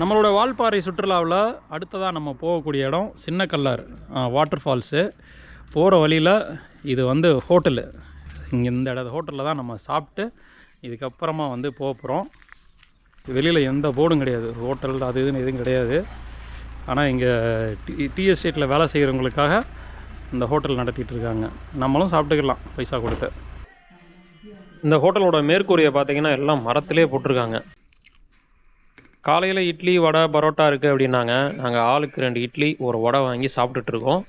நம்மளோட வால்பாறை சுற்றுலாவில் அடுத்ததாக நம்ம போகக்கூடிய இடம் சின்ன கல்லார் வாட்டர் ஃபால்ஸு போகிற வழியில் இது வந்து ஹோட்டலு. இங்கே இந்த இட ஹோட்டலில் தான் நம்ம சாப்பிட்டு இதுக்கப்புறமா வந்து போக போகிறோம் வெளியில் எந்த போர்டும் கிடையாது. ஹோட்டல் அது இதுன்னு எதுவும் கிடையாது. ஆனால் இங்கே டி டி எஸ்டேட்டில் வேலை செய்கிறவங்களுக்காக இந்த ஹோட்டல் நடத்திட்டு இருக்காங்க. நம்மளும் சாப்பிட்டுக்கலாம் பைசா கொடுத்து. இந்த ஹோட்டலோட மேற்கூரையை பார்த்தீங்கன்னா எல்லாம் மரத்திலே போட்டிருக்காங்க. காலையில் இட்லி வடை பரோட்டா இருக்குது அப்படின்னாங்க. நாங்கள் ஆளுக்கு ரெண்டு இட்லி ஒரு வடை வாங்கி சாப்பிட்டுட்டு இருக்கோம்.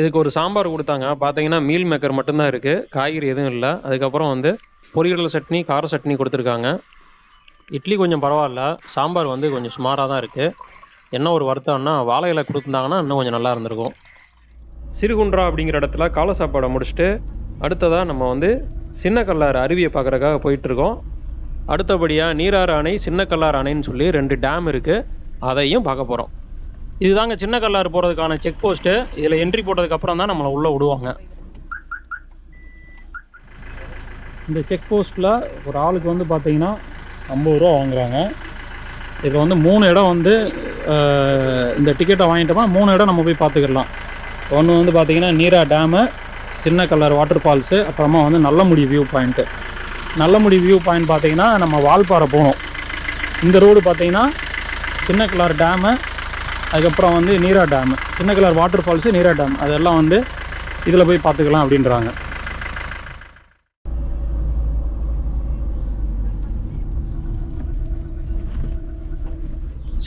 இதுக்கு ஒரு சாம்பார் கொடுத்தாங்க. பார்த்தீங்கன்னா மீல் மேக்கர் மட்டும்தான் இருக்குது காய்கறி எதுவும் இல்லை. அதுக்கப்புறம் வந்து பொரியல் சட்னி கார சட்னி கொடுத்துருக்காங்க. இட்லி கொஞ்சம் பரவாயில்ல. சாம்பார் வந்து கொஞ்சம் சுமாராக தான் இருக்குது என்ன ஒரு வருத்தம்னா வாழை இலை கொடுத்துருந்தாங்கன்னா இன்னும் கொஞ்சம் நல்லா இருந்திருக்கும். சிறுகுன்றா அப்படிங்கிற இடத்துல காலை சாப்பாடை முடிச்சுட்டு அடுத்ததாக நம்ம வந்து சின்ன கல்லாறு அருவியை பார்க்குறக்காக போயிட்டுருக்கோம் அடுத்தபடியாக நீராறு அணை சின்ன கல்லாறு அணைன்னு சொல்லி ரெண்டு டேம் இருக்குது அதையும் பார்க்க போகிறோம் இதுதாங்க சின்ன கல்லாறு போகிறதுக்கான செக் போஸ்ட்டு இதில் என்ட்ரி போட்டதுக்கப்புறம் தான் நம்மளை உள்ளே விடுவாங்க. இந்த செக் போஸ்ட்டில் ஒரு ஆளுக்கு வந்து பார்த்தீங்கன்னா ஐம்பது ரூபா வாங்குறாங்க. இதில் வந்து மூணு இடம் வந்து இந்த டிக்கெட்டை வாங்கிட்டோமா மூணு இடம் நம்ம போய் பார்த்துக்கலாம். ஒன்று வந்து பார்த்திங்கன்னா நீரா டேமு சின்ன கலர் வாட்டர் ஃபால்ஸு அப்புறமா வந்து Nallamudi view point Nallamudi view point பார்த்தீங்கன்னா நம்ம வால்பாறை போகணும். இந்த ரோடு பார்த்தீங்கன்னா சின்ன கிளார் டேமு அதுக்கப்புறம் வந்து Neerar dam Chinna Kallar waterfalls Neerar dam அதெல்லாம் வந்து இதில் போய் பார்த்துக்கலாம் அப்படின்றாங்க.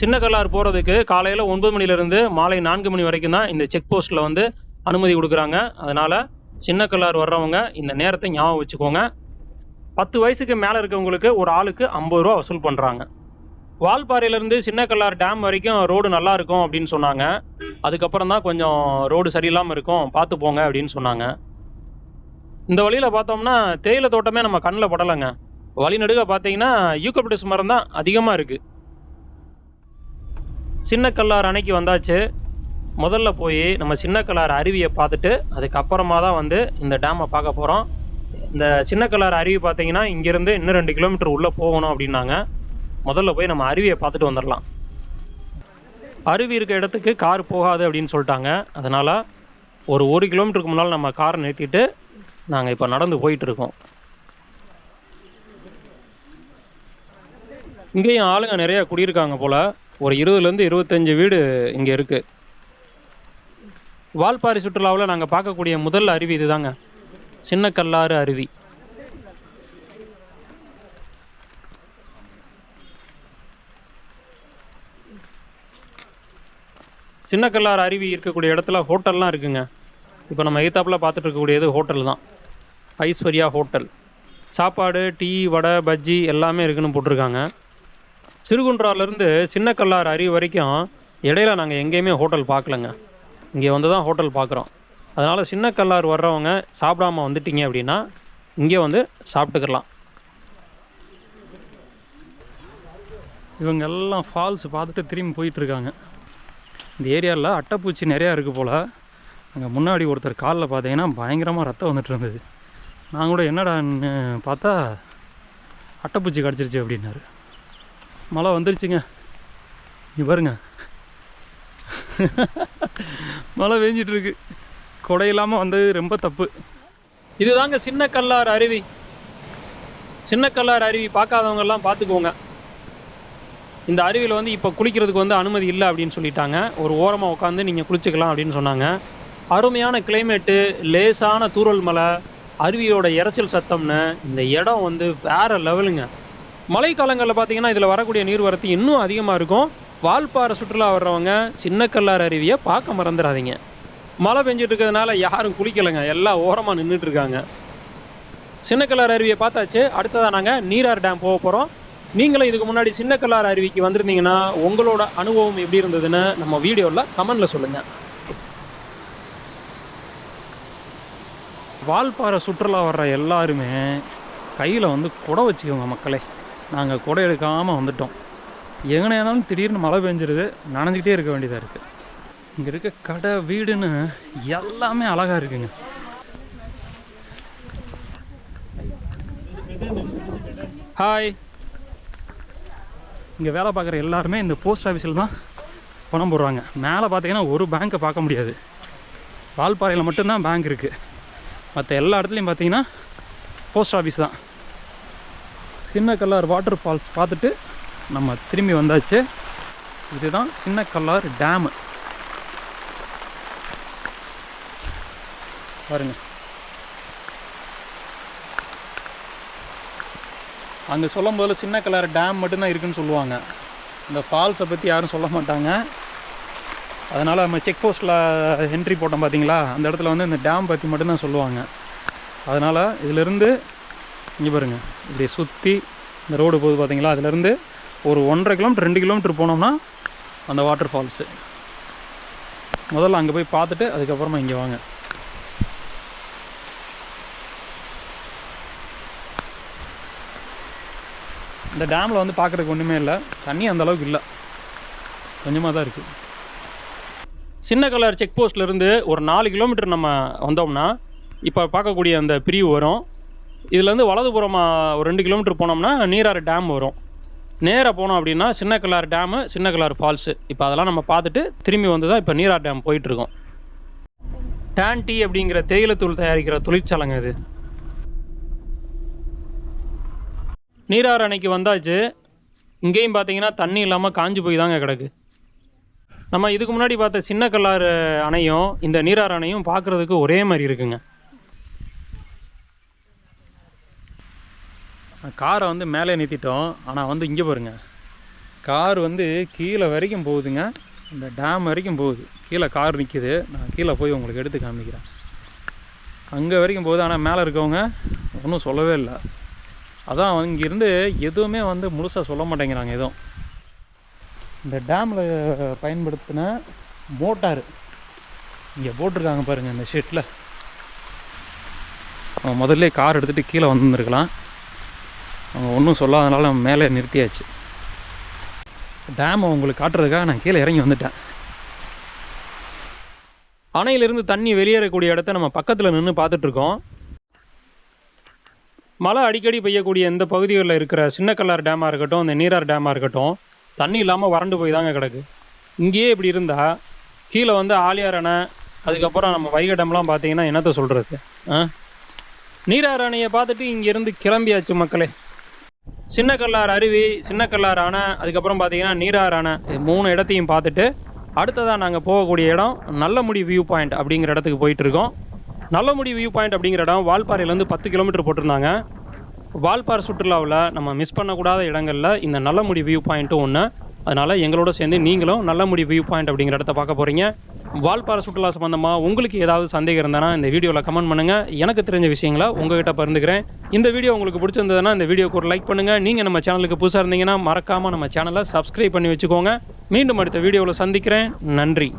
சின்ன கல்லாறு போகிறதுக்கு காலையில் ஒன்பது மணிலேருந்து மாலை நான்கு மணி வரைக்கும் தான் இந்த செக் போஸ்ட்டில் வந்து அனுமதி கொடுக்குறாங்க. அதனால் சின்ன கல்லாறு வர்றவங்க இந்த நேரத்தை ஞாபகம் வச்சுக்கோங்க. பத்து வயசுக்கு மேலே இருக்கவங்களுக்கு ஒரு ஆளுக்கு ஐம்பது ரூபா வசூல் பண்ணுறாங்க வால்பாறையிலேருந்து சின்ன கல்லாறு டேம் வரைக்கும் ரோடு நல்லா இருக்கும் அப்படின்னு சொன்னாங்க. அதுக்கப்புறம் தான் கொஞ்சம் ரோடு சரியில்லாமல் இருக்கும் பார்த்து போங்க அப்படின்னு சொன்னாங்க. இந்த வழியில் பார்த்தோம்னா தேயிலை தோட்டமே நம்ம கண்ணில் படலைங்க. வழிநடுக பார்த்தீங்கன்னா யூக்கபிடிஸ் மரம் தான் அதிகமாக இருக்குது சின்ன கல்லார் அணைக்கு வந்தாச்சு. முதல்ல போய் நம்ம சின்ன கல்லார் அருவியை பார்த்துட்டு அதுக்கப்புறமா தான் வந்து இந்த டேமை பார்க்க போகிறோம் இந்த சின்ன கல்லார் அருவி பார்த்தீங்கன்னா இங்கேருந்து இன்னும் ரெண்டு கிலோமீட்டர் உள்ளே போகணும் அப்படின்னாங்க. முதல்ல போய் நம்ம அருவியை பார்த்துட்டு வந்துடலாம் அருவி இருக்க இடத்துக்கு கார் போகாது அப்படின்னு சொல்லிட்டாங்க. அதனால் ஒரு ஒரு கிலோமீட்டருக்கு முன்னால் நம்ம காரை நிறுத்திட்டு நாங்கள் இப்போ நடந்து போயிட்டுருக்கோம் இங்கேயும் ஆளுங்க நிறையா குடியிருக்காங்க போல். ஒரு இருபதுலேருந்து இருபத்தஞ்சு வீடு இங்கே இருக்குது வால்பாரி சுற்றுலாவில் நாங்கள் பார்க்கக்கூடிய முதல் அருவி இதுதாங்க. சின்ன கல்லாறு அருவி. சின்ன கல்லாறு அருவி இருக்கக்கூடிய இடத்துல ஹோட்டல்லாம் இருக்குங்க. இப்போ நம்ம எய்த்தாப்பில் பார்த்துட்டு இருக்கக்கூடியது ஹோட்டல் தான். ஐஸ்வர்யா ஹோட்டல். சாப்பாடு டீ வடை பஜ்ஜி எல்லாமே இருக்குன்னு போட்டிருக்காங்க. சிறுகுன்றாலேருந்து சின்ன கல்லாறு அருவி வரைக்கும் இடையில நாங்கள் எங்கேயுமே ஹோட்டல் பார்க்கலங்க. இங்கே வந்து தான் ஹோட்டல் பார்க்குறோம். அதனால் சின்ன கல்லாறு வர்றவங்க சாப்பிடாம வந்துட்டீங்க அப்படின்னா இங்கே வந்து சாப்பிட்டுக்கலாம். இவங்க எல்லாம் ஃபால்ஸ் பார்த்துட்டு திரும்பி போயிட்டுருக்காங்க. இந்த ஏரியாவில் அட்டைப்பூச்சி நிறையா இருக்குது போல். அங்கே முன்னாடி ஒருத்தர் காலில் பார்த்தீங்கன்னா பயங்கரமாக ரத்தம் வந்துட்டு இருந்தது. நான் கூட என்னடான்னு பார்த்தா அட்டைப்பூச்சி கிடச்சிருச்சு அப்படின்னாரு. மழை வந்துருச்சுங்க. இங்கே பாருங்க. மழை பெஞ்சிட்டுருக்கு கொடை இல்லாமல் வந்தது ரொம்ப தப்பு. இதுதாங்க சின்ன கல்லாறு அருவி. சின்ன கல்லாறு அருவி பார்க்காதவங்கெல்லாம் பார்த்துக்கோங்க. இந்த அருவியில் வந்து இப்போ குளிக்கிறதுக்கு வந்து அனுமதி இல்லை அப்படின்னு சொல்லிட்டாங்க. ஒரு ஓரமாக உட்காந்து நீங்கள் குளிச்சுக்கலாம் அப்படின்னு சொன்னாங்க. அருமையான கிளைமேட்டு லேசான தூரல் மலை அருவியோட இறைச்சல் சத்தம்னு இந்த இடம் வந்து வேற லெவலுங்க. மழைக்காலங்களில் பார்த்தீங்கன்னா இதில் வரக்கூடிய நீர்வரத்து இன்னும் அதிகமாக இருக்கும். வால்பாறை சுற்றுலா வர்றவங்க சின்ன கல்லாறு அருவியை பார்க்க மறந்துடாதீங்க. மழை பெஞ்சிட்டு இருக்கிறதுனால யாரும் குளிக்கலைங்க. எல்லாம் ஓரமாக நின்றுட்டு இருக்காங்க. சின்ன கல்லார் அருவியை பார்த்தாச்சு. அடுத்ததாக நாங்கள் நீரார் டேம் போக போகிறோம் நீங்களும் இதுக்கு முன்னாடி சின்ன கல்லாறு அருவிக்கு வந்திருந்தீங்கன்னா உங்களோட அனுபவம் எப்படி இருந்ததுன்னு நம்ம வீடியோவில் கமெண்டில் சொல்லுங்கள் வால்பாறை சுற்றுலா வர்ற எல்லாருமே கையில் வந்து குடை வச்சுக்கோங்க மக்களே. நாங்கள் குடை எடுக்காமல் வந்துட்டோம். எங்கனே இருந்தாலும் திடீர்னு மழை பெஞ்சிருது. நனைஞ்சிக்கிட்டே இருக்க வேண்டியதாக இருக்குது இங்கே இருக்க கடை வீடுன்னு எல்லாமே அழகாக இருக்குங்க. ஹாய் இங்கே வேலை பார்க்குற எல்லாருமே இந்த போஸ்ட் ஆஃபீஸில் தான் பணம் போடுறாங்க. மேலே பார்த்தீங்கன்னா ஒரு பேங்க்கை பார்க்க முடியாது. வால்பாறையில் மட்டும்தான் பேங்க் இருக்குது மற்ற எல்லா இடத்துலையும் பார்த்தீங்கன்னா போஸ்ட் ஆஃபீஸ் தான். சின்ன கல்லார் வாட்டர் ஃபால்ஸ் பார்த்துட்டு நம்ம திரும்பி வந்தாச்சு. இதுதான் சின்ன கல்லார் டேமு பாருங்க. அங்கே சொல்லும் போதில் சின்ன கலர் டேம் மட்டும்தான் இருக்குன்னு சொல்லுவாங்க. இந்த ஃபால்ஸை பற்றி யாரும் சொல்ல மாட்டாங்க. அதனால் நம்ம செக் போஸ்ட்டில் என்ட்ரி போட்டோம் பார்த்தீங்களா அந்த இடத்துல வந்து இந்த டேம் பற்றி மட்டும்தான் சொல்லுவாங்க. அதனால் இதிலிருந்து இங்கே பாருங்க. இப்படி சுற்றி இந்த ரோடு போகுது பார்த்தீங்களா அதுலேருந்து ஒரு ஒன்றரை கிலோமீட்டர் ரெண்டு கிலோமீட்டர் போனோம்னா அந்த வாட்டர் ஃபால்ஸு முதல்ல அங்கே போய் பார்த்துட்டு அதுக்கப்புறமா இங்கே வாங்க. இந்த டேமில் வந்து பார்க்குறதுக்கு ஒன்றுமே இல்லை. தண்ணி அந்தளவுக்கு இல்லை. கொஞ்சமாக தான் இருக்குது சின்ன கலர் செக் போஸ்ட்லேருந்து ஒரு நாலு கிலோமீட்டர் நம்ம வந்தோம்னா இப்போ பார்க்கக்கூடிய அந்த பிரிவு வரும். இதுலேருந்து வலதுபுறமாக ஒரு ரெண்டு கிலோமீட்டர் போனோம்னா நீராறு டேம் வரும். நேராக போனோம் அப்படின்னா சின்ன கலார் டேமு சின்ன கலார் ஃபால்ஸு இப்போ அதெல்லாம் நம்ம பார்த்துட்டு திரும்பி வந்து தான் இப்போ நீரார் டேம் போயிட்டுருக்கோம் டேன் டீ அப்படிங்கிற தேயிலைத்தூள் தயாரிக்கிற தொழிற்சாலைங்க இது. நீராறு அணைக்கு வந்தாச்சு இங்கேயும் பார்த்தீங்கன்னா தண்ணி இல்லாமல் காஞ்சு போய் தாங்க கிடக்கு. நம்ம இதுக்கு முன்னாடி பார்த்த சின்ன கல்லாறு அணையும் இந்த நீராறு அணையும் பார்க்குறதுக்கு ஒரே மாதிரி இருக்குங்க. காரை வந்து மேலே நிறுத்திட்டோம் ஆனால் வந்து இங்கே பாருங்க. கார் வந்து கீழே வரைக்கும் போகுதுங்க. இந்த டேம் வரைக்கும் போகுது. கீழே கார் நிற்கிது நான் கீழே போய் உங்களுக்கு எடுத்து காமிக்கிறேன். அங்கே வரைக்கும் போகுது ஆனால் மேலே இருக்கவங்க ஒன்றும் சொல்லவே இல்லை. அதான் இங்கேருந்து எதுவுமே வந்து முழுசாக சொல்ல மாட்டேங்கிறாங்க எதுவும். இந்த டேமில் பயன்படுத்தின மோட்டார். இங்கே போட்டிருக்காங்க பாருங்கள் இந்த ஷெட்டில் அவன் முதல்ல கார் எடுத்துகிட்டு கீழே வந்துருக்கலாம் அவங்க ஒன்றும் சொல்லாதனால மேலே நிறுத்தியாச்சு. டேமை உங்களுக்கு காட்டுறதுக்காக நான் கீழே இறங்கி வந்துட்டேன். அணையிலிருந்து தண்ணி வெளியேறக்கூடிய இடத்த நம்ம பக்கத்தில் நின்று பார்த்துட்ருக்கோம் மழை அடிக்கடி பெய்யக்கூடிய இந்த பகுதிகளில் இருக்கிற சின்ன கல்லார் டேமாக இருக்கட்டும் இந்த நீரார் டேமாக இருக்கட்டும் தண்ணி இல்லாமல் வறண்டு போய் தாங்க கிடக்கு. இங்கேயே இப்படி இருந்தால் கீழே வந்து ஆலியார் அணை அதுக்கப்புறம் நம்ம வைகை டேம்லாம் பார்த்தீங்கன்னா என்னத்தை சொல்கிறது ஆ? நீரார் அணையை பார்த்துட்டு இங்கேருந்து கிளம்பியாச்சு மக்களே. சின்ன கல்லார் அருவி சின்ன கல்லார் அணை அதுக்கப்புறம் பார்த்தீங்கன்னா நீரார் அணை இது மூணு இடத்தையும் பார்த்துட்டு அடுத்ததாக நாங்கள் போகக்கூடிய இடம் நல்லமுடி வியூ பாயிண்ட் அப்படிங்கிற இடத்துக்கு போயிட்டுருக்கோம் நல்லமுடி வியூ பாயிண்ட் அப்படிங்கிற இடம் வால்பாறையிலேருந்து பத்து கிலோமீட்டர் போட்டிருந்தாங்க. வால்பாறை சுற்றுலாவில் நம்ம மிஸ் பண்ணக்கூடாத இடங்களில் இந்த நல்லமுடி வியூ பாயிண்ட்டும் ஒன்று அதனால் எங்களோட சேர்ந்து நீங்களும் நல்லமுடி வியூ பாயிண்ட் அப்படிங்கிற இடத்த பார்க்க போகிறீங்க வால்பாறை சுற்றுலா சம்மந்தமாக உங்களுக்கு ஏதாவது சந்தேகம் இருந்தனா இந்த வீடியோவில் கமெண்ட் பண்ணுங்கள் எனக்கு தெரிஞ்ச விஷயங்களை உங்ககிட்ட பகிர்ந்துக்கிறேன். இந்த வீடியோ உங்களுக்கு பிடிச்சிருந்ததுன்னா இந்த வீடியோக்கு ஒரு லைக் பண்ணுங்கள் நீங்கள் நம்ம சேனலுக்கு புதுசாக இருந்தீங்கன்னா மறக்காமல் நம்ம சேனலை சப்ஸ்கிரைப் பண்ணி வச்சுக்கோங்க. மீண்டும் அடுத்த வீடியோவில் சந்திக்கிறேன். நன்றி.